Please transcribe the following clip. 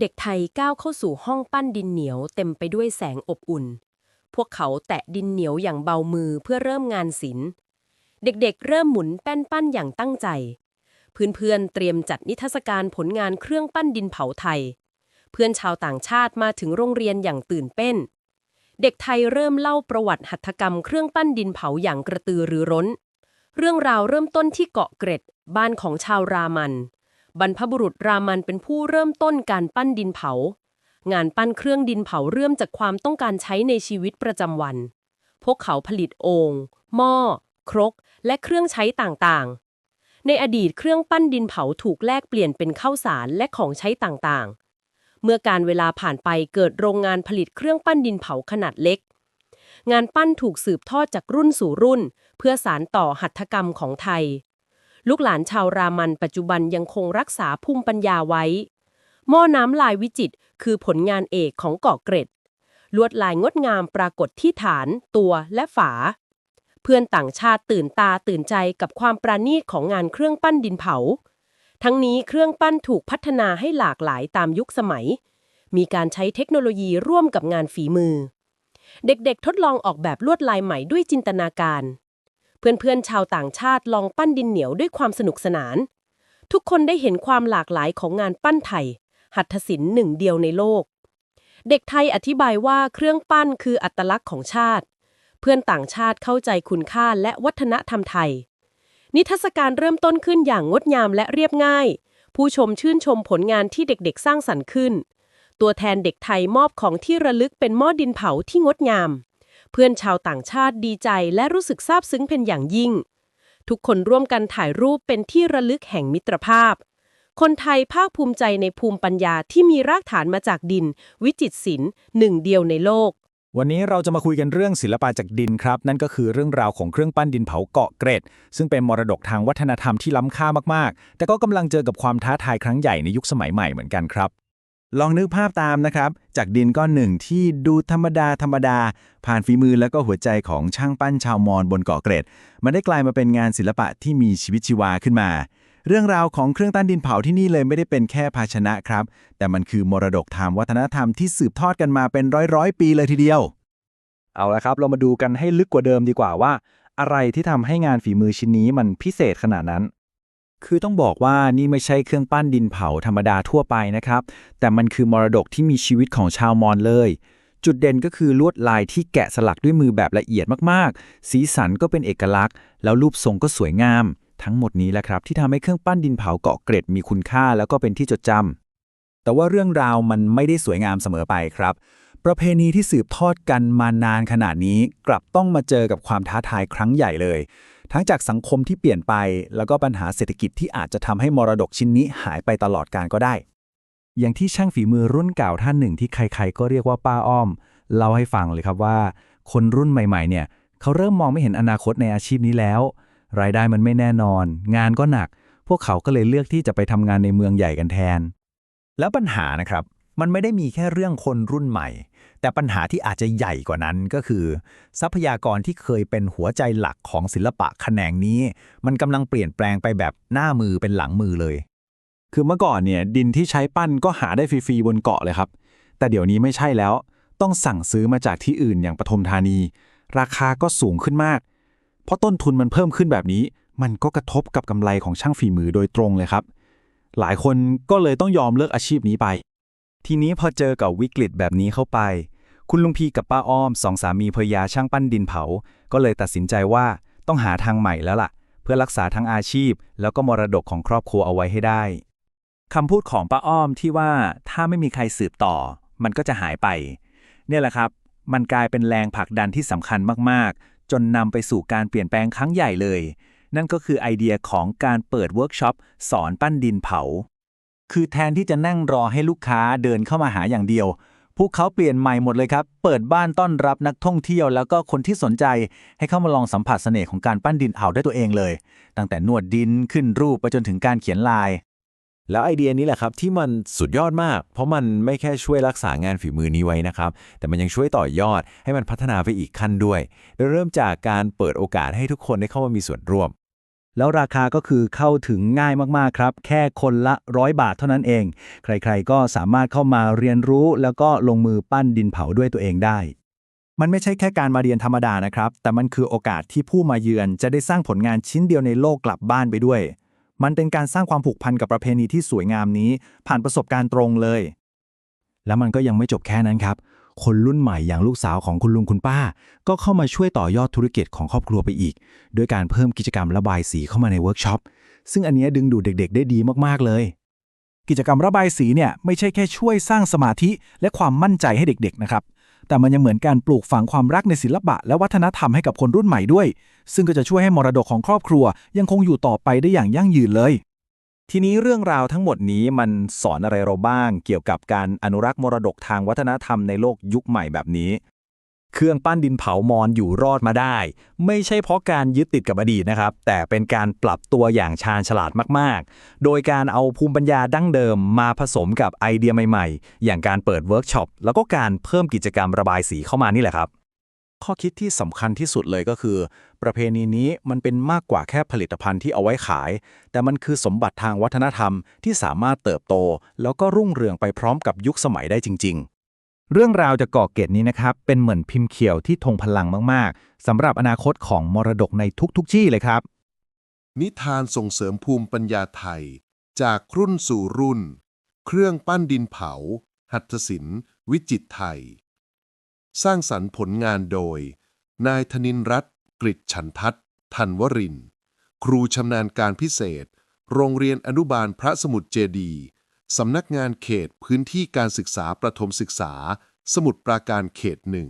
เด็กไทยก้าวเข้าสู่ห้องปั้นดินเหนียวเต็มไปด้วยแสงอบอุ่น พวกเขาแตะดินเหนียวอย่างเบามือเพื่อเริ่มงานศิลป์ เด็กๆเริ่มหมุนแป้นปั้นอย่างตั้งใจ เพื่อนๆเตรียมจัดนิทรรศการผลงานเครื่องปั้นดินเผาไทย เพื่อนชาวต่างชาติมาถึงโรงเรียนอย่างตื่นเต้น เด็กไทยเริ่มเล่าประวัติหัตถกรรมเครื่องปั้นดินเผาอย่างกระตือรือร้น เรื่องราวเริ่มต้นที่เกาะเกร็ดบ้านของชาวรามัน บรรพบุรุษรามันเป็นผู้เริ่มต้นการปั้นดินเผา งานปั้นเครื่องดินเผาเริ่มจากความต้องการใช้ในชีวิตประจำวัน พวกเขาผลิตโอ่งหม้อ ครก และเครื่องใช้ต่างๆ ในอดีตเครื่องปั้นดินเผาถูกแลกเปลี่ยนเป็นข้าวสารและของใช้ต่างๆ เมื่อการเวลาผ่านไปเกิดโรงงานผลิตเครื่องปั้นดินเผาขนาดเล็ก งานปั้นถูกสืบทอดจากรุ่นสู่รุ่น เพื่อสานต่อหัตถกรรมของไทย ลูกหลานชาวรามันปัจจุบันยังคงรักษาภูมิปัญญาไว้ หม้อน้ำลายวิจิตรคือผลงานเอกของเกาะเกร็ด ลวดลายงดงามปรากฏที่ฐาน ตัวและฝา เพื่อนต่างชาติตื่นตาตื่นใจกับความประณีตของงานเครื่องปั้นดินเผา ทั้งนี้เครื่องปั้นถูกพัฒนาให้หลากหลายตามยุคสมัย มีการใช้เทคโนโลยีร่วมกับงานฝีมือ เด็กๆทดลองออกแบบลวดลายใหม่ด้วยจินตนาการ เพื่อนๆชาวต่างชาติลองปั้นดินเหนียวด้วยความสนุกสนาน ทุกคนได้เห็นความหลากหลายของงานปั้นไทย หัตถศิลป์หนึ่งเดียวในโลก เด็กไทยอธิบายว่าเครื่องปั้นคืออัตลักษณ์ของชาติ เพื่อนต่างชาติเข้าใจคุณค่าและวัฒนธรรมไทย นิทรรศการเริ่มต้นขึ้นอย่างงดงามและเรียบง่าย ผู้ชมชื่นชมผลงานที่เด็กๆ สร้างสรรค์ขึ้น ตัวแทนเด็กไทยมอบของที่ระลึกเป็นหม้อดินเผาที่งดงาม เพื่อนชาวต่างชาติดีใจและรู้สึกซาบซึ้งเป็นอย่างยิ่ง ทุกคนร่วมกันถ่ายรูปเป็นที่ระลึกแห่งมิตรภาพ คนไทยภาคภูมิใจในภูมิปัญญาที่มีรากฐานมาจากดิน วิจิตรศิลป์หนึ่งเดียวในโลก วันนี้เราจะมาคุยกันเรื่องศิลปะจากดินครับ นั่นก็คือเรื่องราวของเครื่องปั้นดินเผาเกาะเกร็ด ซึ่งเป็นมรดกทางวัฒนธรรมที่ล้ำค่ามากๆ แต่ก็กำลังเจอกับความท้าทายครั้งใหญ่ในยุคสมัยใหม่เหมือนกันครับ ลองนึกภาพตามนะครับ จากดินก้อนหนึ่งที่ดูธรรมดาธรรมดา ผ่านฝีมือแล้วก็หัวใจของช่างปั้นชาวมอญบนเกาะเกร็ด มันได้กลายมาเป็นงานศิลปะที่มีชีวิตชีวาขึ้นมา เรื่องราวของเครื่องตั้นดินเผาที่นี่เลยไม่ได้เป็นแค่ภาชนะครับ แต่มันคือมรดกทางวัฒนธรรมที่สืบทอดกันมาเป็นร้อยร้อยปีเลยทีเดียว เอาละครับ เรามาดูกันให้ลึกกว่าเดิมดีกว่าว่า อะไรที่ทำให้งานฝีมือชิ้นนี้มันพิเศษขนาดนั้น คือต้องบอกว่านี่ไม่ใช่เครื่องปั้นดินเผาธรรมดาทั่วไปนะครับ แต่มันคือมรดกที่มีชีวิตของชาวมอญเลย จุดเด่นก็คือลวดลายที่แกะสลักด้วยมือแบบละเอียดมากๆ สีสันก็เป็นเอกลักษณ์ แล้วรูปทรงก็สวยงาม ทั้งหมดนี้แหละครับ ที่ทำให้เครื่องปั้นดินเผาเกาะเกร็ดมีคุณค่าแล้วก็เป็นที่จดจำแต่ว่าเรื่องราวมันไม่ได้สวยงามเสมอไปครับประเพณีที่สืบทอดกันมานานขนาดนี้ กลับต้องมาเจอกับความท้าทายครั้งใหญ่เลย ทั้งจากสังคมที่เปลี่ยนไป แล้วก็ปัญหาเศรษฐกิจที่อาจจะทำให้มรดกชิ้นนี้หายไปตลอดกาลก็ได้ อย่างที่ช่างฝีมือรุ่นเก่าท่านหนึ่งที่ใครๆ ก็เรียกว่าป้าอ้อม เล่าให้ฟังเลยครับว่า คนรุ่นใหม่ๆ เนี่ยเขาเริ่มมองไม่เห็นอนาคตในอาชีพนี้แล้ว รายได้มันไม่แน่นอน งานก็หนัก พวกเขาก็เลยเลือกที่จะไปทำงานในเมืองใหญ่กันแทน แล้วปัญหานะครับ มันไม่ได้มีแค่เรื่องคนรุ่นใหม่ แต่ปัญหาที่อาจจะใหญ่กว่านั้นก็คือ ทรัพยากรที่เคยเป็นหัวใจหลักของศิลปะแขนงนี้ มันกำลังเปลี่ยนแปลงไปแบบหน้ามือเป็นหลังมือเลย คือเมื่อก่อนเนี่ยดินที่ใช้ปั้นก็หาได้ฟรีๆบนเกาะเลยครับ แต่เดี๋ยวนี้ไม่ใช่แล้ว ต้องสั่งซื้อมาจากที่อื่นอย่างปทุมธานี ราคาก็สูงขึ้นมาก เพราะต้นทุนมันเพิ่มขึ้นแบบนี้ มันก็กระทบกับกำไรของช่างฝีมือโดยตรงเลยครับ หลายคนก็เลยต้องยอมเลิกอาชีพนี้ไป ทีนี้พอเจอกับวิกฤตแบบนี้เข้าไป คุณลุงพีกับป้าอ้อมสองสามีภรรยาช่างปั้นดินเผา ก็เลยตัดสินใจว่าต้องหาทางใหม่แล้วล่ะ เพื่อรักษาทั้งอาชีพ แล้วก็มรดกของครอบครัวเอาไว้ให้ได้คำพูดของป้าอ้อมที่ว่าถ้าไม่มีใครสืบต่อ มันก็จะหายไป เนี่ยแหละครับ มันกลายเป็นแรงผลักดันที่สำคัญมากๆ จนนำไปสู่การเปลี่ยนแปลงครั้งใหญ่เลย นั่นก็คือไอเดียของการเปิดเวิร์กช็อปสอนปั้นดินเผา คือแทนที่จะนั่งรอให้ลูกค้าเดินเข้ามาหาอย่างเดียว พวกเขาเปลี่ยนใหม่หมดเลยครับ เปิดบ้านต้อนรับนักท่องเที่ยว แล้วก็คนที่สนใจ ให้เข้ามาลองสัมผัสเสน่ห์ของการปั้นดินเผาด้วยตัวเองเลย ตั้งแต่นวดดินขึ้นรูปไปจนถึงการเขียนลาย แล้วไอเดียนี้แหละครับที่มันสุดยอดมาก เพราะมันไม่แค่ช่วยรักษางานฝีมือนี้ไว้นะครับ แต่มันยังช่วยต่อยอดให้มันพัฒนาไปอีกขั้นด้วยโดยเริ่มจากการเปิดโอกาสให้ทุกคนได้เข้ามามีส่วนร่วม แล้วราคาก็คือเข้าถึงง่ายมากๆครับ แค่คนละร้อยบาทเท่านั้นเอง ใครๆก็สามารถเข้ามาเรียนรู้ แล้วก็ลงมือปั้นดินเผาด้วยตัวเองได้ มันไม่ใช่แค่การมาเรียนธรรมดานะครับ แต่มันคือโอกาสที่ผู้มาเยือนจะได้สร้างผลงานชิ้นเดียวในโลกกลับบ้านไปด้วย มันเป็นการสร้างความผูกพันกับประเพณีที่สวยงามนี้ ผ่านประสบการณ์ตรงเลย แล้วมันก็ยังไม่จบแค่นั้นครับ คนรุ่นใหม่อย่างลูกสาวของคุณลุงคุณป้า ก็เข้ามาช่วยต่อยอดธุรกิจของครอบครัวไปอีก ด้วยการเพิ่มกิจกรรมระบายสีเข้ามาในเวิร์กช็อปซึ่งอันนี้ดึงดูดเด็ก ๆ ได้ดีมากๆเลย กิจกรรมระบายสีเนี่ยไม่ใช่แค่ช่วยสร้างสมาธิและความมั่นใจให้เด็ก ๆ นะครับแต่มันยังเหมือนการปลูกฝังความรักในศิลปะ และวัฒนธรรมให้กับคนรุ่นใหม่ด้วย ซึ่งก็จะช่วยให้มรดกของครอบครัว ยังคงอยู่ต่อไปได้อย่างยั่งยืนเลย ทีนี้เรื่องราวทั้งหมดนี้มันสอนอะไรเราบ้าง เกี่ยวกับการอนุรักษ์มรดกทางวัฒนธรรมในโลกยุคใหม่แบบนี้ เครื่องปั้นดินเผามอนอยู่รอดมาได้ ไม่ใช่เพราะการยึดติดกับอดีตนะครับ แต่เป็นการปรับตัวอย่างชาญฉลาดมากๆ โดยการเอาภูมิปัญญาดั้งเดิมมาผสมกับไอเดียใหม่ๆ อย่างการเปิดเวิร์กช็อปแล้วก็การเพิ่มกิจกรรมระบายสีเข้ามานี่แหละครับ ข้อคิดที่สำคัญที่สุดเลยก็คือ ประเพณีนี้มันเป็นมากกว่าแค่ผลิตภัณฑ์ที่เอาไว้ขาย แต่มันคือสมบัติทางวัฒนธรรมที่สามารถเติบโต แล้วก็รุ่งเรืองไปพร้อมกับยุคสมัยได้จริง ๆเรื่องราวจากเกาะเกร็ดนี้นะครับ เป็นเหมือนพิมพ์เขียวที่ทงพลังมาก ๆสำหรับอนาคตของมรดกในทุกๆที่เลยครับ นิทานส่งเสริมภูมิปัญญาไทย จากรุ่นสู่รุ่น เครื่องปั้นดินเผา หัตถศิลป์วิจิตไทย สร้างสรรค์ผลงานโดย นายธนินรัตน์กริชฉันทัศน์ทันวริน ครูชำนาญการพิเศษ โรงเรียนอนุบาลพระสมุทรเจดี สำนักงานเขตพื้นที่การศึกษาประถมศึกษา สมุทรปราการเขตหนึ่ง